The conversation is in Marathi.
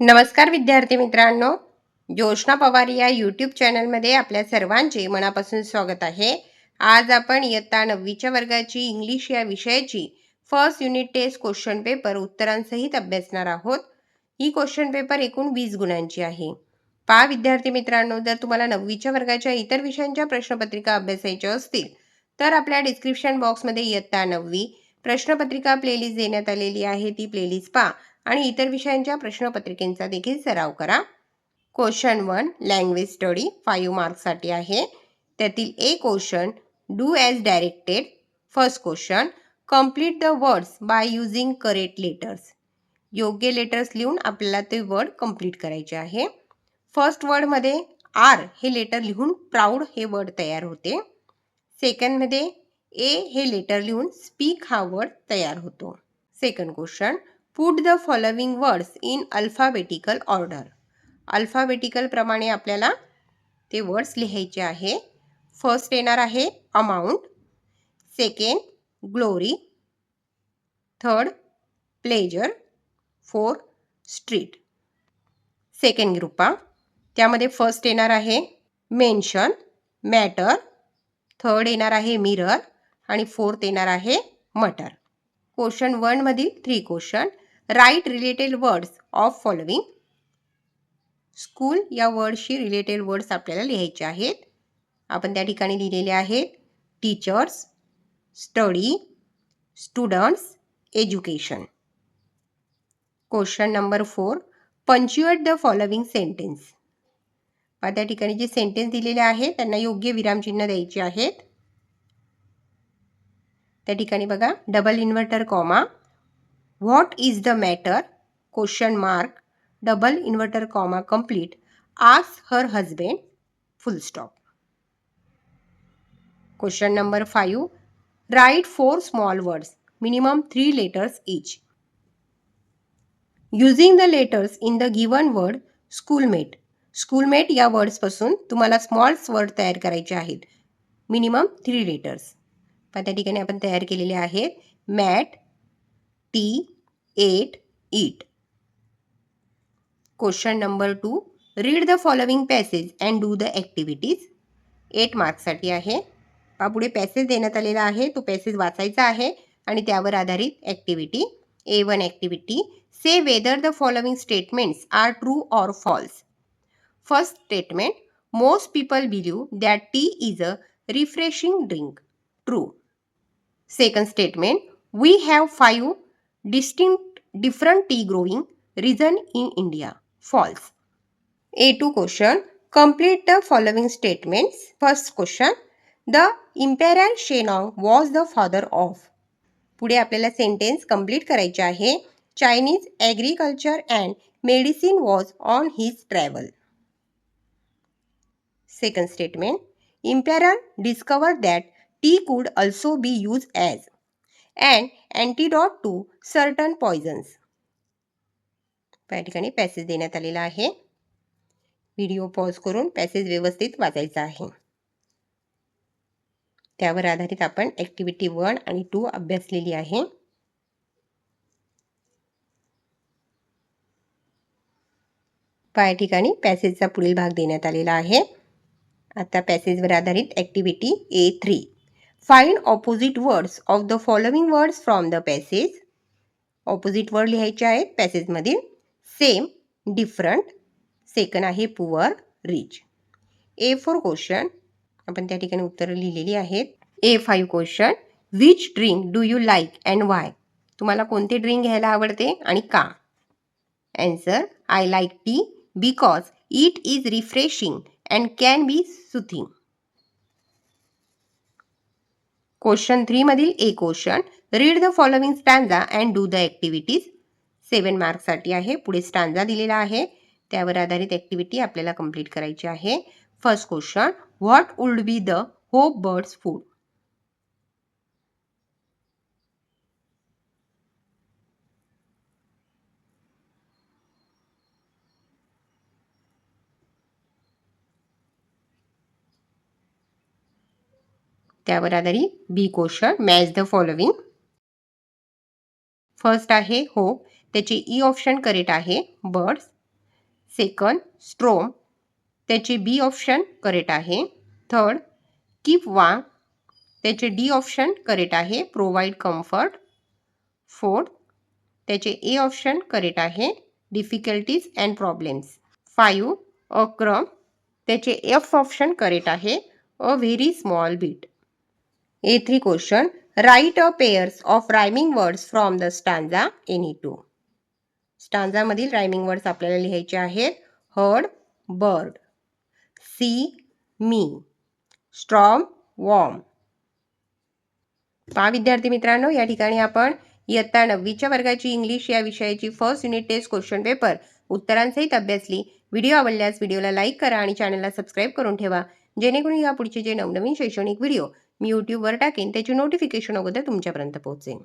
नमस्कार विद्यार्थी मित्रांनो जोशना पवार या यूट्यूब चॅनलमध्ये आपल्या सर्वांचे मनापासून स्वागत आहे. आज आपण इयत्ता नववीच्या वर्गाची इंग्लिश या विषयाची first unit test question paper उत्तरांसहित अभ्यासणार आहोत. ही क्वेश्चन पेपर एकूण वीस गुणांची आहे. पहा विद्यार्थी मित्रांनो जर तुम्हाला नववीच्या वर्गाच्या इतर विषयांच्या प्रश्नपत्रिका अभ्यासायच्या असतील तर आपल्या डिस्क्रिप्शन बॉक्समध्ये इयत्ता नववी प्रश्नपत्रिका प्लेलिस्ट देण्यात आलेली आहे. ती प्लेलिस्ट पहा. आणि इतर विषयांच्या प्रश्नपत्रिकेंचा देखील सराव करा. Question one language study five मार्क्ससाठी आहे. त्यातील A question do as directed first question complete the words by using correct letters योग्य लेटर्स लिहून आपल्याला ते वर्ड कंप्लीट करायचे आहे. फर्स्ट वर्डमध्ये आर हे लेटर लिहून प्राऊड हे वर्ड तयार होते. सेकंडमध्ये ए हे लेटर लिहून स्पीक हा वर्ड तयार होतो. Second question put the following words in alphabetical order अल्फाबेटिकलप्रमाणे आपल्याला ते वर्ड्स लिहायचे आहे. फर्स्ट येणार आहे amount second glory third pleasure four street second ग्रुपा त्यामध्ये फर्स्ट येणार आहे मेन्शन मॅटर थर्ड येणार आहे मिरर आणि फोर्थ येणार आहे मटर question वनमधील three question write related words of following. School या वर्डशी रिलेटेड वर्ड्स आपल्याला लिहायचे आहेत. आपण त्या ठिकाणी लिहिलेले आहेत. Teachers study students education. Question number four punctuate the following sentence. त्या ठिकाणी जे सेंटेन्स दिलेले आहेत त्यांना योग्य विरामचिन्ह द्यायचे आहेत. त्या ठिकाणी बघा double inverted comma. What is the matter question mark double inverted comma complete as her husband full stop question number five write four small words minimum three letters each using the letters in the given word schoolmate schoolmate या वर्ड्सपासून तुम्हाला स्मॉल्स वर्ड तयार करायचे आहेत. मिनिमम थ्री लेटर्स पण त्या ठिकाणी आपण तयार केलेले आहेत. Mat tea eat it question number two read the following passage and do the activities eight मार्क्ससाठी आहे. हा पुढे पॅसेज देण्यात आलेला आहे. तो पॅसेज वाचायचा आहे आणि त्यावर आधारित activity A one activity say whether the following statements are true or false first statement most people believe that tea is a refreshing drink true second statement we have five distinct different tea growing region in India. False. A2 question, complete the following statements. First question, the Emperor Shennong was the father of. पुढे आपल्याला सेंटेन्स कंप्लीट करायचे आहे Chinese agriculture and medicine was on his travel second statement emperor discover that tea could also be used as and antidote to certain poisons या ठिकाणी पॅसेज देण्यात आलेला आहे. व्हिडिओ पॉज करून पॅसेज व्यवस्थित वाचायचा आहे. त्यावर आधारित आपण ॲक्टिव्हिटी वन आणि टू अभ्यासलेली आहे. या ठिकाणी पॅसेजचा पुढील भाग देण्यात आलेला आहे. आता पॅसेजवर आधारित activity A three find opposite words of the following words from the passage opposite word लिहायचे आहेत पॅसेजमधील सेम डिफरंट सेकंड आहे poor rich A four question आपण त्या ठिकाणी उत्तरं लिहिलेली आहेत. A five question which drink do you like and why तुम्हाला कोणते ड्रिंक घ्यायला आवडते आणि का? Answer I like tea because it is refreshing and can be soothing question थ्रीमधील A question read the following stanza and do the activities seven मार्क्ससाठी आहे. पुढे स्टांजा दिलेला आहे. त्यावर आधारित ॲक्टिव्हिटी आपल्याला कंप्लीट करायची आहे. First question what would be the hope birds food त्यावर आधारित B question match the following first आहे होप त्याचे ई ऑप्शन करेक्ट आहे बर्ड्स सेकंड स्ट्रोम त्याचे बी ऑप्शन करेक्ट आहे थर्ड कीप वा त्याचे डी ऑप्शन करेक्ट आहे प्रोव्हाइड कंफर्ट फोर्थ त्याचे ए ऑप्शन करेक्ट आहे difficulties and problems five a crumb त्याचे एफ़ ऑप्शन करेक्ट आहे a very small bit A three question write a pairs of rhyming words from the stanza any two स्टांजामधील rhyming words आपल्याला लिहायचे आहेत. Heard bird sea me storm warm पहा विद्यार्थी मित्रांनो या ठिकाणी आपण इयत्ता नववीच्या वर्गाची इंग्लिश या विषयाची first unit test question paper उत्तरांसहित अभ्यासली. व्हिडिओ आवडल्यास व्हिडिओला लाईक करा आणि चॅनलला सबस्क्राईब करून ठेवा. जेणेकरून या पुढचे जे नवनवीन शैक्षणिक व्हिडिओ मी यूट्यूबवर टाकेन त्याची नोटिफिकेशन अगोदर तुमच्यापर्यंत पोहोचेन.